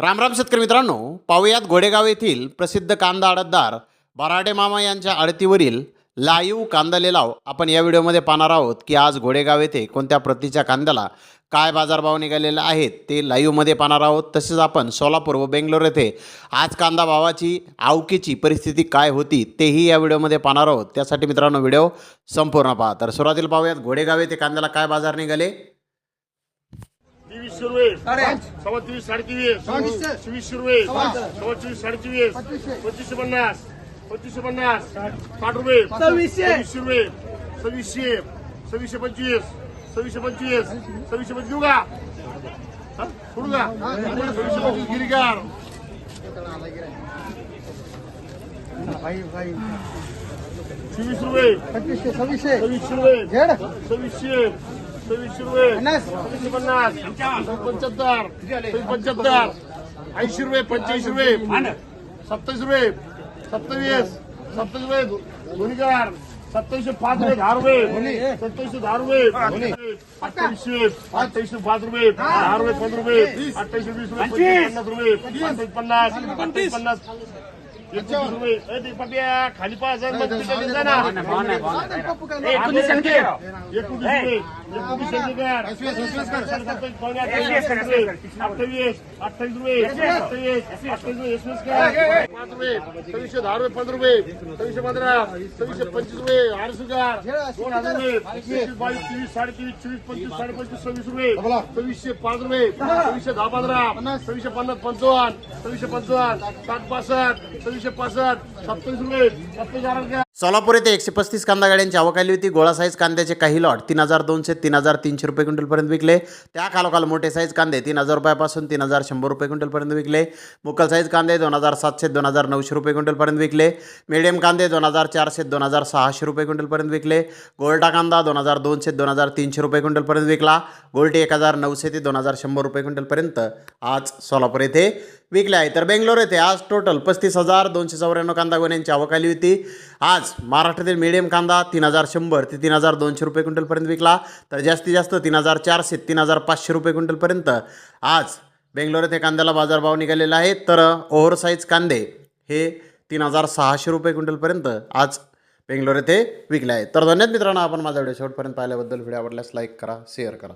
रामराम शेतकरी मित्रांनो पाहुयात घोडेगाव येथील प्रसिद्ध कांदा आडतदार बराडे मामा यांच्या आडतीवरील लाईव्ह कांदा लिलाव आपण या व्हिडिओमध्ये पाहणार आहोत की आज घोडेगाव येथे कोणत्या प्रतीच्या कांद्याला काय बाजारभाव निघालेले आहेत ते लाईव्हमध्ये पाहणार आहोत. तसेच आपण सोलापूर व बेंगलोर येथे आज कांदा भावाची आवकीची परिस्थिती काय होती तेही या व्हिडिओमध्ये पाहणार आहोत. त्यासाठी मित्रांनो व्हिडिओ संपूर्ण पहा. तर सुरुवातीला पाहूयात घोडेगाव येथे कांद्याला काय बाजार निघाले? तेवीसशे रुपये. सव्वा तेवीस साडेतेवीस चोवीसशे रुपये. सव्वा चोवीस साडेचोवीस पंचवीसशे पन्नास. पंचवीसशे पन्नास. साठ रुपये. सव्वीसशे. रुपये. सव्वीसशे. सव्वीसशे पंचवीस. सव्वीसशे पंचवीस. सव्वीसशे पंचवीस. देऊ का? सोडू का? सव्वीसशे पंचवीस गिरीगार चोवीस रुपये. सव्वीसशे. सव्वीसशे रुपये. सव्वीसशे. सव्वीसशे रुपये. सव्वीसशे पन्नास. पंच्याहत्तर. पंच्याहत्तर. ऐंशी रुपये पंच्याऐंशी रुपये. सत्तावीस रुपये. सत्तावीस. सत्तावीस रुपये. दोन्हीकार सत्तावीसशे पाच रुपये दहा रुपये. सत्तावीसशे दहा रुपये. अठ्ठावीसशे अठ्ठावीसशे पाच रुपये. दहा रुपये पंधरा रुपये. अठ्ठावीसशे वीस रुपये पन्नास रुपये. पन्नास. पन्नास खाली पाच अठ्ठावीस अठ्ठावीस रुपये अठ्ठावीस पाच रुपये सव्वीसशे दहा रुपये पंधरा रुपये सव्वीसशे पंधरा सव्वीसशे पंचवीस रुपये अडीच हजार दोन हजार रुपये बावीस तेवीस साडेतेवीस चोवीस पंचवीस साडेपंचवीस सव्वीस रुपये. सव्वीसशे पाच रुपये सव्वीसशे दहा पंधरा सव्वीसशे पन्नास पंचावन्न सव्वीसशे पंचावन्न साठ पासष्ट सव्वीसशे पासष्ट सोलापूर येथे एकशे पस्तीस कांदा गाड्यांची आवक आली होती. गोळा साईज कांद्याचे काही लॉट तीन हजार दोनशे तीन हजार तीनशे रुपये क्विंटलपर्यंत विकले. त्या खालोखाल मोठे साईज कांदे तीन हजार रुपयापासून तीन हजार शंभर रुपये क्विंटलपर्यंत विकले. मुकल साईज कांदे दोन हजार सातशे दोन हजार नऊशे रुपये क्विंटलपर्यंत विकले. मिडियम कांदे दोन हजार चारशे दोन हजार सहाशे रुपये क्विंटलपर्यंत विकले. गोल्टा कांदा दोन हजार दोनशे दोन हजार तीनशे रुपये क्विंटलपर्यंत विकला. गोल्टी एक हजार नऊशे ते दोन हजार शंभर रुपये क्विंटलपर्यंत आज सोलापूर येथे विकले आहे. तर बेंगलोर येथे आज टोटल पस्तीस हजार दोनशे चौऱ्याण्णव कांदा गोण्यांची आवक आली होती. आज महाराष्ट्रातील मिडियम कांदा तीन हजार शंभर ते तीन हजार दोनशे रुपये क्विंटलपर्यंत विकला. तर जास्तीत जास्त तीन हजार चारशे तीन हजार पाचशे रुपये क्विंटलपर्यंत. आज बेंगलोर येथे कांद्याला बाजारभाव निघालेला आहे. तर ओव्हर साईज कांदे हे तीन हजार सहाशे रुपये क्विंटलपर्यंत आज बेंगलोर येथे विकले आहे. तर धन्यवाद मित्रांनो आपण माझा व्हिडिओ शेवटपर्यंत पाहिल्याबद्दल. व्हिडिओ आवडल्यास लाईक करा शेअर करा.